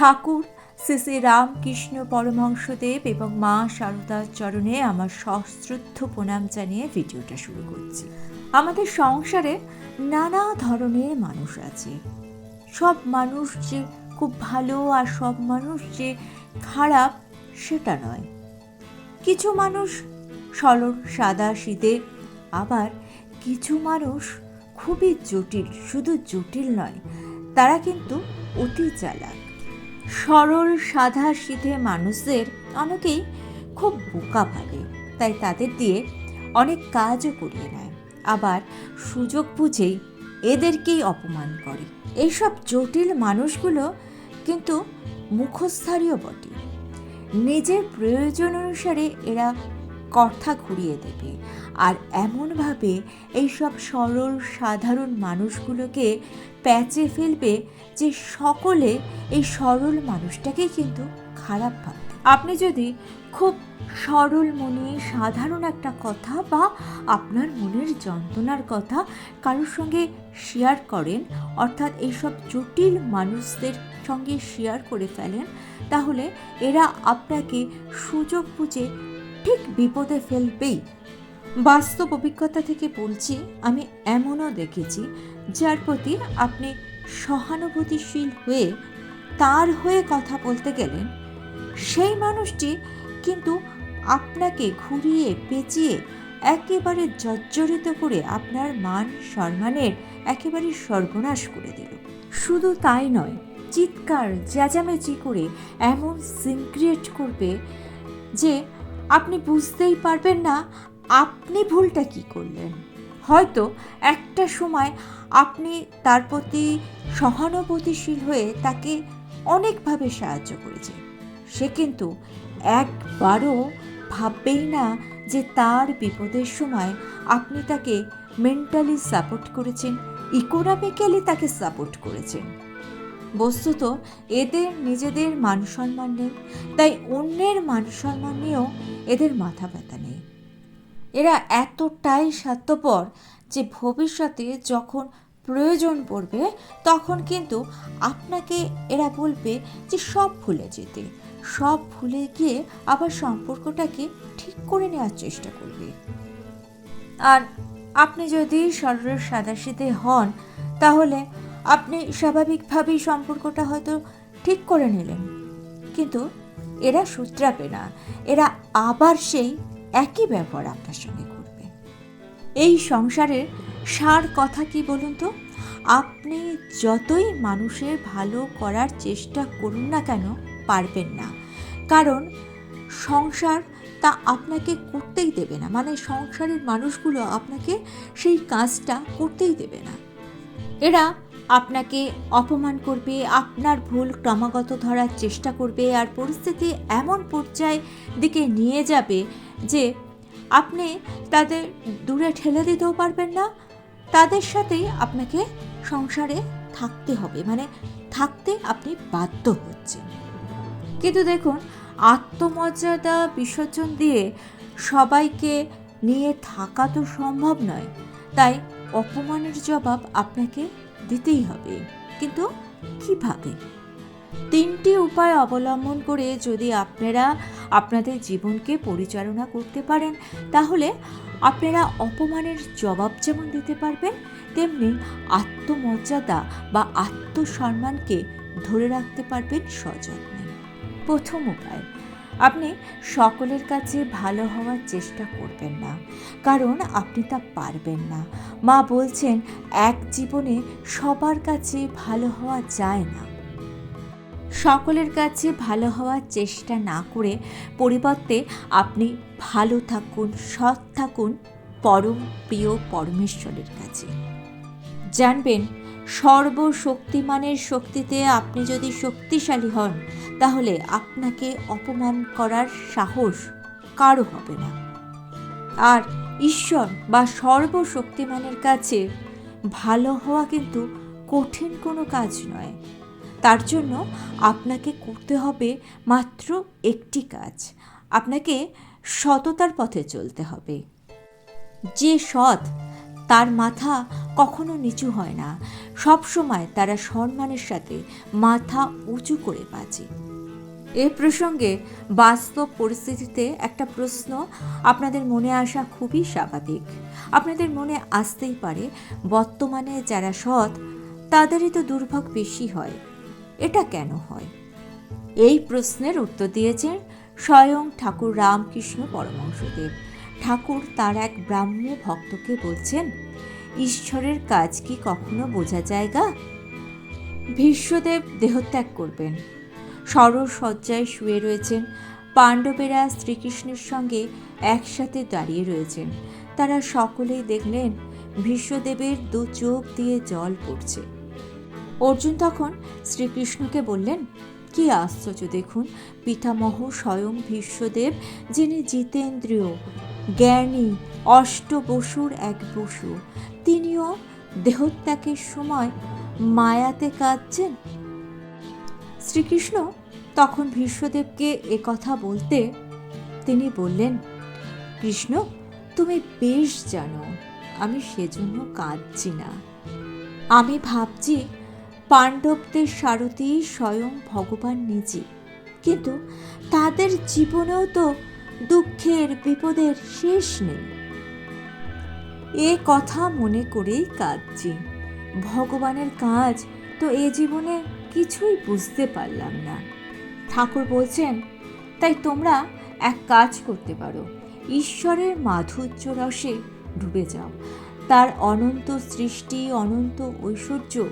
ঠাকুর, শ্রী শ্রী রামকৃষ্ণ পরমহংসদেব এবং মা শারদার চরণে আমার সশ্রদ্ধ প্রণাম জানিয়ে ভিডিওটা শুরু করছি। আমাদের সংসারে নানা ধরনের মানুষ আছে। সব মানুষ যে খুব ভালো আর সব মানুষ যে খারাপ, সেটা নয়। কিছু মানুষ সরল, সাদা শীতে আবার কিছু মানুষ খুবই জটিল, শুধু জটিল নয়, তারা কিন্তু অতি চালাক। সরল সাদা শীতে মানুষদের অনেকেই খুব বোকা ভাবে। তাই তাদের দিয়ে অনেক কাজও করিয়ে নেয়। আবার সুযোগ বুঝেই এদেরকেই অপমান করে। এইসব জটিল মানুষগুলো কিন্তু মুখস্থারীয় বটে। নিজের প্রয়োজন অনুসারে এরা কথা ঘুরিয়ে দেবে। আর এমনভাবে এইসব সরল, সাধারণ মানুষগুলোকে প্যাচে ফেলবে যে সকলে এই সরল মানুষটাকেই কিন্তু খারাপ ভাববে। আপনি যদি খুব সরল মনে, সাধারণ একটা কথা বা আপনার মনের যন্ত্রণার কথা কারোর সঙ্গে শেয়ার করেন, অর্থাৎ এইসব জটিল মানুষদের সঙ্গে শেয়ার করে ফেলেন, তাহলে এরা আপনাকে সুযোগ বুঝে ঠিক বিপদে ফেলবেই। বাস্তব অভিজ্ঞতা থেকে বলছি, আমি এমনও দেখেছি, যার প্রতি আপনি সহানুভূতিশীল হয়ে তার হয়ে কথা বলতে গেলেন। সেই মানুষটি কিন্তু আপনাকে ঘুরিয়ে পেঁচিয়ে একেবারে জর্জরিত করে আপনার মান সম্মানের একেবারে সর্বনাশ করে দিল। শুধু তাই নয়, চিৎকার, চেঁচামেচি করে এমন সিন ক্রিয়েট করবে যে আপনি বুঝতেই পারবেন না আপনি ভুলটা কি করলেন। হয়তো একটা সময় আপনি তার প্রতি সহানুভূতিশীল হয়ে তাকে অনেকভাবে সাহায্য করেছে সে কিন্তু একবারও ভাববেই না যে তার বিপদের সময় আপনি তাকে মেন্টালি সাপোর্ট করেছেন ইকোনমিক্যালি তাকে সাপোর্ট করেছেন। বস্তুত এদের নিজেদের মান সম্মান নেই, তাই অন্যের মান সম্মান নিয়েও এদের মাথা ব্যথা নেই। এরা এতটাই স্বার্থপর যে ভবিষ্যতে যখন প্রয়োজন পড়বে, তখন কিন্তু আপনাকে এরা বলবে যে সব ভুলে যেতে, সব ভুলে গিয়ে আবার সম্পর্কটাকে ঠিক করে নেওয়ার চেষ্টা করবে। আর আপনি যদি সরল সাদাসিধে হন, তাহলে আপনি স্বাভাবিকভাবেই সম্পর্কটা হয়তো ঠিক করে নিলেন। কিন্তু এরা সূত্রাবে না। এরা আবার সেই একই ব্যবহার আপনার সঙ্গে করবে। এই সংসারের সার কথা কি বলুন তো? আপনি যতই মানুষের ভালো করার চেষ্টা করুন না কেন, পারবেন না। কারণ সংসার তা আপনাকে করতেই দেবে না। মানে সংসারের মানুষগুলো আপনাকে সেই কাজটা করতেই দেবে না। এরা আপনাকে অপমান করবে, আপনার ভুল ক্রমাগত ধরার চেষ্টা করবে আর পরিস্থিতি এমন পর্যায়ে দিকে নিয়ে যাবে যে আপনি তাদের দূরে ঠেলে দিতেও পারবেন না। তাদের সাথেই আপনাকে সংসারে থাকতে হবে মানে থাকতে আপনি বাধ্য হচ্ছেন। কিন্তু দেখুন, আত্মমর্যাদা বিসর্জন দিয়ে সবাইকে নিয়ে থাকা তো সম্ভব নয়। তাই অপমানের জবাব আপনাকে দিতেই হবে। কিন্তু কীভাবে? তিনটি উপায় অবলম্বন করে যদি আপনারা আপনাদের জীবনকে পরিচালনা করতে পারেন, তাহলে আপনারা অপমানের জবাব যেমন দিতে পারবেন, তেমনি আত্মমর্যাদা বা আত্মসম্মানকে ধরে রাখতে পারবেন সযত্নে। প্রথম উপায় আপনি সকলের কাছে ভালো হওয়ার চেষ্টা করবেন না, কারণ আপনি তা পারবেন না। মা বলছেন, এক জীবনে সবার কাছে ভালো হওয়া যায় না। সকলের কাছে ভালো হওয়ার চেষ্টা না করে পরিবর্তে আপনি ভালো থাকুন, সৎ থাকুন পরম প্রিয় পরমেশ্বরের কাছে। জানবেন সর্বশক্তিমানের শক্তিতে আপনি যদি শক্তিশালী হন, তাহলে আপনাকে অপমান করার সাহস কারও হবে না। আর ঈশ্বর বা সর্বশক্তিমানের কাছে ভালো হওয়া কিন্তু কঠিন কোনো কাজ নয়। তার জন্য আপনাকে করতে হবে মাত্র একটি কাজ, আপনাকে সততার পথে চলতে হবে। যে সৎ তার মাথা কখনো নিচু হয় না। সব সময় তারা সম্মানের সাথে মাথা উঁচু করে বাঁচে এ প্রসঙ্গে বাস্তব পরিস্থিতিতে একটা প্রশ্ন আপনাদের মনে আসা খুবই স্বাভাবিক। আপনাদের মনে আসতেই পারে, বর্তমানে যারা সৎ, তাদেরই তো দুর্ভোগ বেশি হয়। এটা কেন হয়? এই প্রশ্নের উত্তর দিয়েছেন স্বয়ং ঠাকুর রামকৃষ্ণ পরমহংসদেব। ঠাকুর তার এক ব্রাহ্ম ভক্তকে বলছেন, ঈশ্বরের কাজ কি কখনো বোঝা যায়গা ভীষ্মদেব দেহত্যাগ করবেন। সরস সজ্জায় শুয়ে রয়েছেন। পাণ্ডবেরা শ্রীকৃষ্ণের সঙ্গে একসাথে দাঁড়িয়ে রয়েছেন। তারা সকলেই দেখলেন ভীষ্মদেবের দু চোখ দিয়ে জল পড়ছে। অর্জুন তখন শ্রীকৃষ্ণকে বললেন, কি আশ্চর্য দেখুন, পিতামহ স্বয়ং ভীষ্মদেব, যিনি জিতেন্দ্রীয় জ্ঞানী অষ্টবসুর এক বসু তিনিও দেহত্যাগের সময় মায়াতে কাঁদছেন। শ্রীকৃষ্ণ তখন ভীষ্মদেবকে কথা বলতে তিনি বললেন, কৃষ্ণ, তুমি বেশ জানো, আমি সেজন্য কাঁদছি না। আমি ভাবছি পাণ্ডবদের সারথি স্বয়ং ভগবান নিজে। কিন্তু তাদের জীবনেও তো দুঃখের বিপদের শেষ নেই। এ কথা মনে করেই কাঁদছি। ভগবানের কাজ তো এ জীবনে কিছুই বুঝতে পারলাম না। ঠাকুর বলছেন, তাই তোমরা এক কাজ করতে পারো। ঈশ্বরের মাধুর্য রসে ডুবে যাও। তার অনন্ত সৃষ্টি, অনন্ত ঐশ্বর্য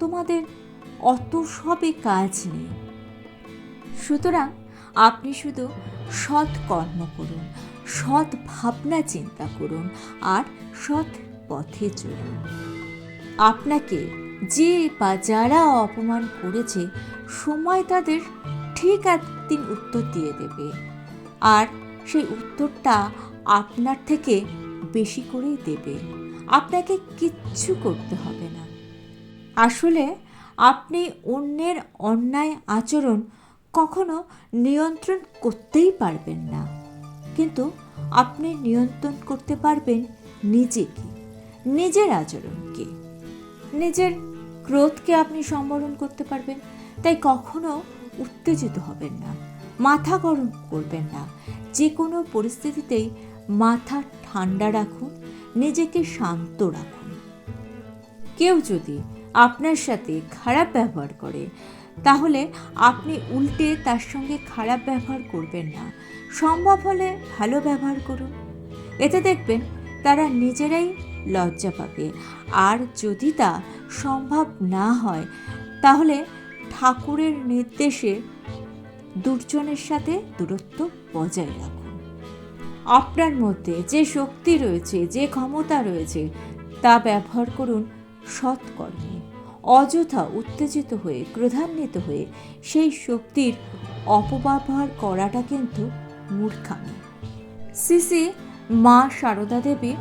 তোমাদের অত সবে কাজ নেই। সুতরাং আপনি শুধু সৎ কর্ম করুন, সৎ ভাবনা চিন্তা করুন আর সৎ পথে চলুন। আপনাকে যে বা যারা অপমান করেছে, সময় তাদের ঠিক একদিন উত্তর দিয়ে দেবে। আর সেই উত্তরটা আপনার থেকে বেশি করেই দেবে। আপনাকে কিচ্ছু করতে হবে না। আসলে আপনি অন্যের অন্যায় আচরণ কখনো নিয়ন্ত্রণ করতেই পারবেন না। কিন্তু আপনি নিয়ন্ত্রণ করতে পারবেন নিজেকে, নিজের আচরণকে, নিজের ক্রোধকে আপনি সম্বরণ করতে পারবেন। তাই কখনো উত্তেজিত হবেন না, মাথা গরম করবেন না। যে কোনো পরিস্থিতিতেই মাথা ঠান্ডা রাখুন, নিজেকে শান্ত রাখুন। কেউ যদি আপনার সাথে খারাপ ব্যবহার করে তাহলে আপনি উল্টে তার সঙ্গে খারাপ ব্যবহার করবেন না। সম্ভব হলে ভালো ব্যবহার করুন। এতে দেখবেন তারা নিজেরাই লজ্জা পাবে। আর যদি তা সম্ভব না হয়, তাহলে ঠাকুরের নির্দেশে দুর্জনের সাথে দূরত্ব বজায় রাখুন। আপনার মধ্যে যে শক্তি রয়েছে, যে ক্ষমতা রয়েছে, তা ব্যবহার করুন সৎকর্মে। অযথা উত্তেজিত হয়ে, ক্রোধান্বিত হয়ে সেই শক্তির অপব্যবহার করাটা কিন্তু মূর্খামি। সিসি মা সারদা দেবী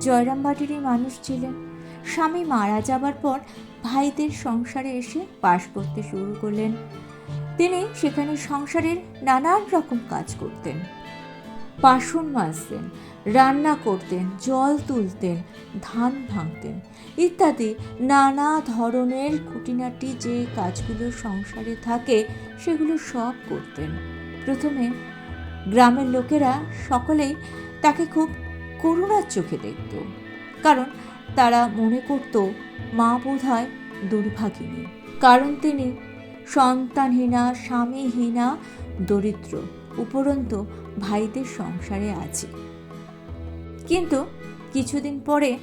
জয়রামবাটিরই মানুষ ছিলেন। স্বামী মারা যাবার পর ভাইদের সংসারে এসে বাস করতে শুরু করলেন। তিনি সেখানে সংসারের নানান রকম কাজ করতেন। বাসন মাজতেন রান্না করতেন, জল তুলতেন, ধান ভাঙতেন ইত্যাদি নানা ধরনের খুঁটিনাটি যে কাজগুলো সংসারে থাকে সেগুলো সব করতেন। প্রথমে গ্রামের লোকেরা সকলেই তাকে খুব করুণার চোখে দেখত কারণ তারা মনে করত, মা বোধ হয় দুর্ভাগিনী। কারণ তিনি সন্তানহীনা, স্বামীহীনা, দরিদ্র, উপরন্ত ভাইদের সংসারে আছে। কিন্তু কিছুদিন পরে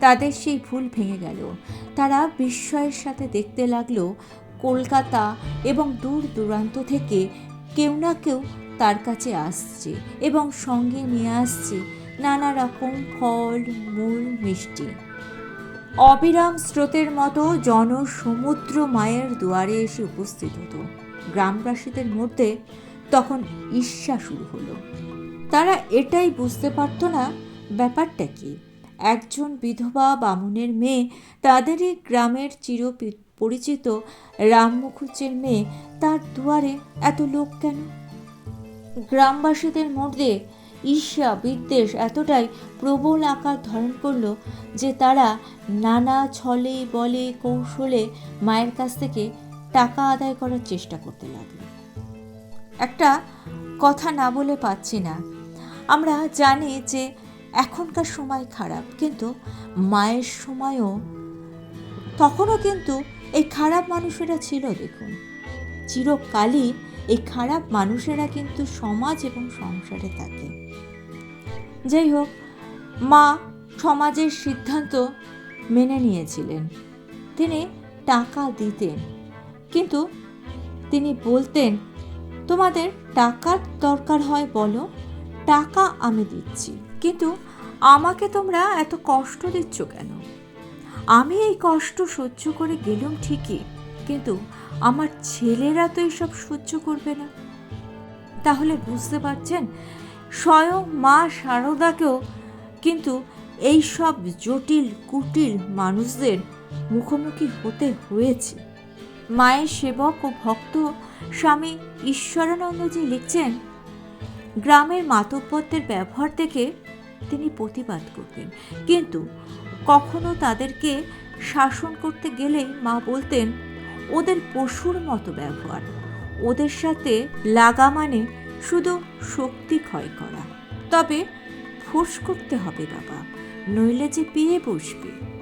তাদের সেই ভুল ভেঙে গেল। তারা বিস্ময়ের সাথে দেখতে লাগল কলকাতা এবং দূর দূরান্ত থেকে কেউ না কেউ তার কাছে আসছে এবং সঙ্গে নিয়ে আসছে নানা রকম ফল, মূল, মিষ্টি। অবিরাম স্রোতের মতো জনসমুদ্র মায়ের দুয়ারে এসে উপস্থিত হতো। গ্রামবাসীদের মধ্যে তখন ঈর্ষা শুরু হলো। তারা এটাই বুঝতে পারতো না ব্যাপারটা কি। একজন বিধবা বামুনের মেয়ে, তাদেরই গ্রামের চির পরিচিত রাম মুখুজ্জের মেয়ে, তার দুয়ারে এত লোক কেন? গ্রামবাসীদের মধ্যে ঈর্ষা, বিদ্বেষ এতটাই প্রবল আকার ধারণ করল যে তারা নানা ছলে বলে কৌশলে মায়ের কাছ থেকে টাকা আদায় করার চেষ্টা করতে লাগল। একটা কথা না বলে পাচ্ছি না। আমরা জানি যে এখনকার সময় খারাপ, কিন্তু মায়ের সময়ও তখনও কিন্তু এই খারাপ মানুষেরা ছিল, দেখুন। চিরকালই এই খারাপ মানুষেরা কিন্তু সমাজ এবং সংসারে থাকে। যাই হোক, মা সমাজের সিদ্ধান্ত মেনে নিয়েছিলেন। তিনি টাকা দিতেন, কিন্তু তিনি বলতেন তোমাদের টাকার দরকার হয় বলো, টাকা আমি দিচ্ছি। কিন্তু আমাকে তোমরা এত কষ্ট দিচ্ছ কেন? আমি এই কষ্ট সহ্য করে গেলাম ঠিকই, কিন্তু আমার ছেলেরা তো এসব সহ্য করবে না। তাহলে বুঝতে পারছেন, স্বয়ং মা শারদাকেও কিন্তু এই সব জটিল কুটিল মানুষদের মুখোমুখি হতে হয়েছে। মায়ের সেবক ও ভক্ত স্বামী ঈশ্বরানন্দজি লিখছেন, গ্রামের মাতব্বরদের ব্যবহার দেখে তিনি প্রতিবাদ করতেন। কিন্তু কখনো তাদেরকে শাসন করতে গেলেই মা বলতেন, ওদের পশুর মতো ব্যবহার। ওদের সাথে লাগা মানে শুধু শক্তি ক্ষয় করা। তবে ফোর্স করতে হবে বাবা। নইলে যে পেয়ে বসবে।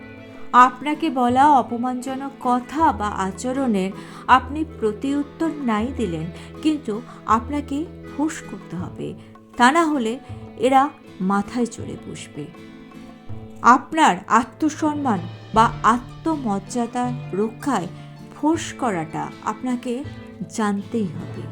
আপনাকে বলা অপমানজনক কথা বা আচরণের আপনি প্রতিউত্তর নাই দিলেন, কিন্তু আপনাকে ফোর্স করতে হবে। তা না হলে এরা মাথায় চড়ে বসবে। আপনার আত্মসম্মান বা আত্মমর্যাদা রক্ষায় ফোর্স করাটা আপনাকে জানতেই হবে।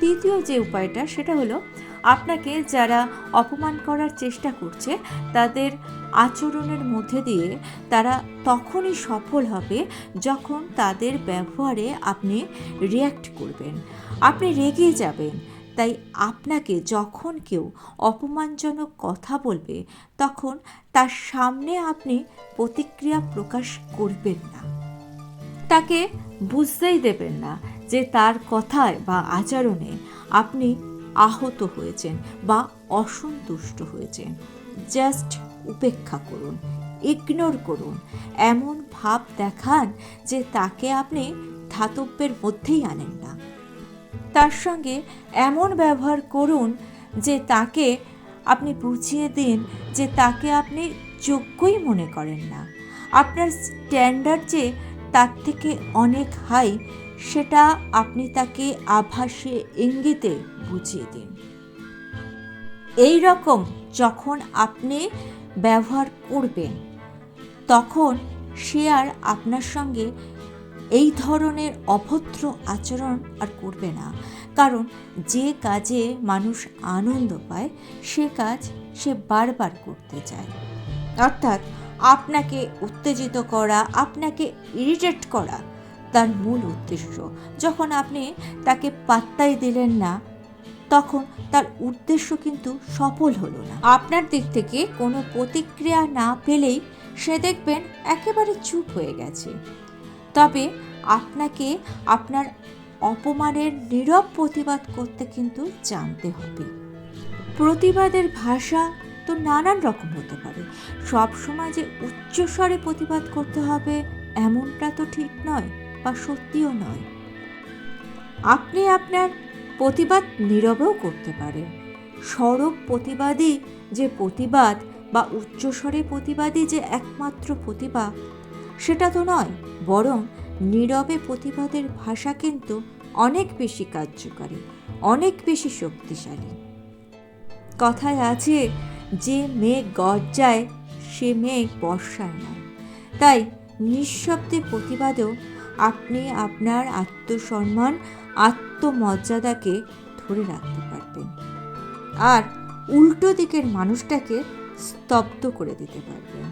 তৃতীয় যে উপায়টা, সেটা হলো, আপনাকে যারা অপমান করার চেষ্টা করছে, তাদের আচরণের মধ্যে দিয়ে তারা তখনই সফল হবে যখন তাদের ব্যবহারে আপনি রিয়্যাক্ট করবেন। আপনি রেগে যাবেন। তাই আপনাকে যখন কেউ অপমানজনক কথা বলবে, তখন তার সামনে আপনি প্রতিক্রিয়া প্রকাশ করবেন না। তাকে বুঝতেই দেবেন না যে তার কথায় বা আচরণে আপনি আহত হয়েছেন বা অসন্তুষ্ট হয়েছেন। জাস্ট উপেক্ষা করুন ইগনোর করুন। এমন ভাব দেখান যে তাকে আপনি ধাতব্যের মধ্যেই আনেন না। তার সঙ্গে এমন ব্যবহার করুন যে তাকে আপনি বুঝিয়ে দিন যে তাকে আপনি যোগ্যই মনে করেন না। আপনার স্ট্যান্ডার্ড যে তার থেকে অনেক হাই সেটা আপনি তাকে আভাসে ইঙ্গিতে বুঝিয়ে দিন। এই রকম যখন আপনি ব্যবহার করবেন তখন সে আর আপনার সঙ্গে এই ধরনের অভদ্র আচরণ আর করবে না। কারণ যে কাজে মানুষ আনন্দ পায়, সে কাজ সে বারবার করতে চায়। অর্থাৎ আপনাকে উত্তেজিত করা, আপনাকে ইরিটেট করা তার মূল উদ্দেশ্য। যখন আপনি তাকে পাত্তাই দিলেন না তখন তার উদ্দেশ্য কিন্তু সফল হলো না। আপনার দিক থেকে কোনো প্রতিক্রিয়া না পেলেই সে দেখবেন একেবারে চুপ হয়ে গেছে। তবে আপনাকে আপনার অপমানের নীরব প্রতিবাদ করতে কিন্তু জানতে হবে। প্রতিবাদের ভাষা তো নানান রকম হতে পারে। সব সময় যে উচ্চস্বরে প্রতিবাদ করতে হবে এমনটা তো ঠিক নয় বা সত্যিও নয়। আপনি আপনার প্রতিবাদ নীরবেও করতে পারেন সরব প্রতিবাদী যে প্রতিবাদ বা উচ্চস্বরে প্রতিবাদী যে একমাত্র প্রতিবাদ সেটা তো নয়, বরং নীরবে প্রতিবাদের ভাষা কিন্তু অনেক বেশি কার্যকারী, অনেক বেশি শক্তিশালী। কথায় আছে, যে মেঘ গর্জায়, সে মেঘ বর্ষায় নয়। তাই নিঃশব্দে প্রতিবাদেও আপনি আপনার আত্মসম্মান, আত্মমর্যাদাকে ধরে রাখতে পারবেন। আর উল্টো দিকের মানুষটাকে স্তব্ধ করে দিতে পারবেন।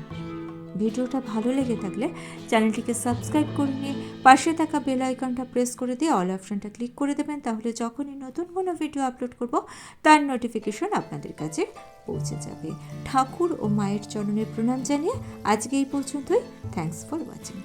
ভিডিওটা ভালো লেগে থাকলে চ্যানেলটিকে সাবস্ক্রাইব করে নিয়ে পাশে থাকা বেল আইকনটা প্রেস করে দিয়ে অল অপশনটা ক্লিক করে দেবেন, তাহলে যখনই নতুন কোনো ভিডিও আপলোড করব, তার নোটিফিকেশন আপনাদের কাছে পৌঁছে যাবে। ঠাকুর ও মায়ের চরণের প্রণাম জানিয়ে আজকে এই পর্যন্তই। Thanks for watching